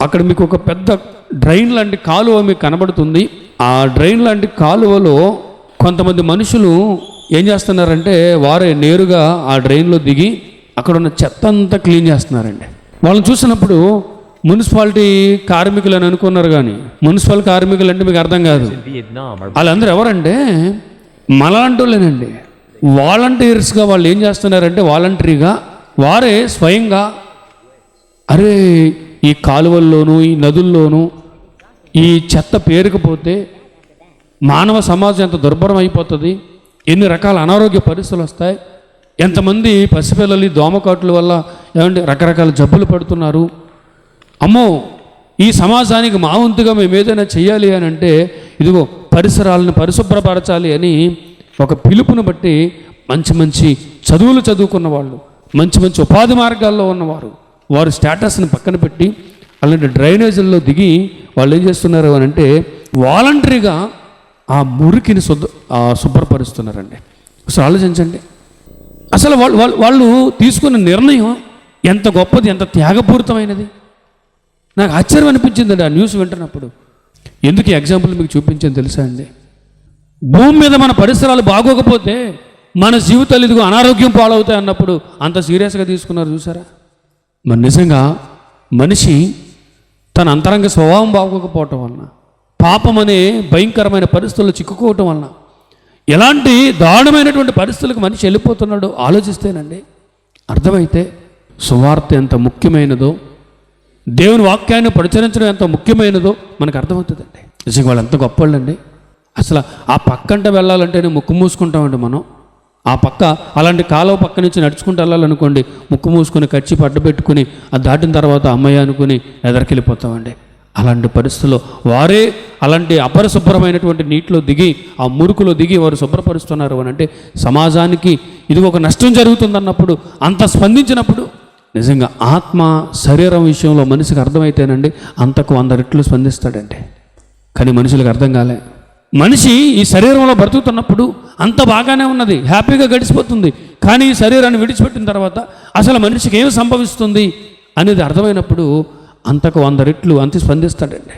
అక్కడ మీకు ఒక పెద్ద డ్రైన్ లాంటి కాలువ మీకు కనబడుతుంది. ఆ డ్రైన్ లాంటి కాలువలో కొంతమంది మనుషులు ఏం చేస్తున్నారంటే వారే నేరుగా ఆ డ్రైన్లో దిగి అక్కడ ఉన్న చెత్త అంతా క్లీన్ చేస్తున్నారండి. వాళ్ళని చూసినప్పుడు మున్సిపాలిటీ కార్మికులు అని అనుకున్నారు కానీ మున్సిపల్ కార్మికులు అంటే మీకు అర్థం కాదు. వాళ్ళందరూ ఎవరంటే మలాంటి వాలంటీర్స్గా వాళ్ళు ఏం చేస్తున్నారంటే వాలంటరీగా వారే స్వయంగా అరే ఈ కాలువల్లోనూ ఈ నదుల్లోనూ ఈ చెత్త పేరుకుపోతే మానవ సమాజం ఎంత దుర్భరం అయిపోతుంది? ఎన్ని రకాల అనారోగ్య పరిస్థితులు వస్తాయి? ఎంతమంది పసిపిల్లలు దోమకాట్ల వల్ల ఏమంటే రకరకాల జబ్బులు పడుతున్నారు? అమ్మో ఈ సమాజానికి మా వంతుగా మేము ఏదైనా చేయాలి అని అంటే ఇదిగో పరిసరాలను పరిశుభ్రపరచాలి అని ఒక పిలుపును బట్టి మంచి మంచి చదువులు చదువుకున్న వాళ్ళు మంచి మంచి ఉపాధి మార్గాల్లో ఉన్నవారు వారు స్టేటస్ని పక్కన పెట్టి అలాంటి డ్రైనేజీల్లో దిగి వాళ్ళు ఏం చేస్తున్నారు అని అంటే వాలంటరీగా ఆ మురికిని శుద్ధ శుభ్రపరుస్తున్నారండి. అసలు ఆలోచించండి. అసలు వాళ్ళు వాళ్ళు వాళ్ళు తీసుకున్న నిర్ణయం ఎంత గొప్పది ఎంత త్యాగపూరితమైనది? నాకు ఆశ్చర్యం అనిపించిందండి ఆ న్యూస్ వింటున్నప్పుడు. ఎందుకు ఎగ్జాంపుల్ మీకు చూపించాను తెలుసా అండి? భూమి మీద మన పరిసరాలు బాగోకపోతే మన జీవితాలు ఇదిగో అనారోగ్యం పాలవుతాయి అన్నప్పుడు అంత సీరియస్గా తీసుకున్నారు చూసారా? మరి నిజంగా మనిషి తన అంతరంగ స్వభావం బాగోకపోవటం వలన పాపం అనే భయంకరమైన పరిస్థితుల్లో చిక్కుకోవటం వలన ఎలాంటి దారుణమైనటువంటి పరిస్థితులకు మనిషి వెళ్ళిపోతున్నాడో ఆలోచిస్తేనండి అర్థమైతే సువార్త ఎంత ముఖ్యమైనదో దేవుని వాక్యాన్ని ప్రచురించడం ఎంత ముఖ్యమైనదో మనకు అర్థమవుతుందండి. నిజంగా వాళ్ళు ఎంత గొప్పవాళ్ళండి. అసలు ఆ పక్కంట వెళ్ళాలంటేనే ముక్కు మూసుకుంటామండి మనం. ఆ పక్క అలాంటి కాలువ పక్క నుంచి నడుచుకుంటూ వెళ్ళాలనుకోండి ముక్కు మూసుకొని కచ్చి పడ్డ పెట్టుకుని అది దాటిన తర్వాత అమ్మయ్య అనుకుని ఎదరికెళ్ళిపోతామండి. అలాంటి పరిస్థితుల్లో వారే అలాంటి అపరిశుభ్రమైనటువంటి నీటిలో దిగి ఆ మురుకులో దిగి వారు శుభ్రపరుస్తున్నారు అని అంటే సమాజానికి ఇది ఒక నష్టం జరుగుతుందన్నప్పుడు అంత స్పందించినప్పుడు నిజంగా ఆత్మ శరీరం విషయంలో మనిషికి అర్థమైతేనండి అంతకు వంద రెట్లు స్పందిస్తాడండి. కానీ మనుషులకు అర్థం కాలే. మనిషి ఈ శరీరంలో బ్రతుకుతున్నప్పుడు అంత బాగానే ఉన్నది హ్యాపీగా గడిచిపోతుంది. కానీ ఈ శరీరాన్ని విడిచిపెట్టిన తర్వాత అసలు మనిషికి ఏం సంభవిస్తుంది అనేది అర్థమైనప్పుడు అంతకు వంద రెట్లు అంత స్పందిస్తాడండి.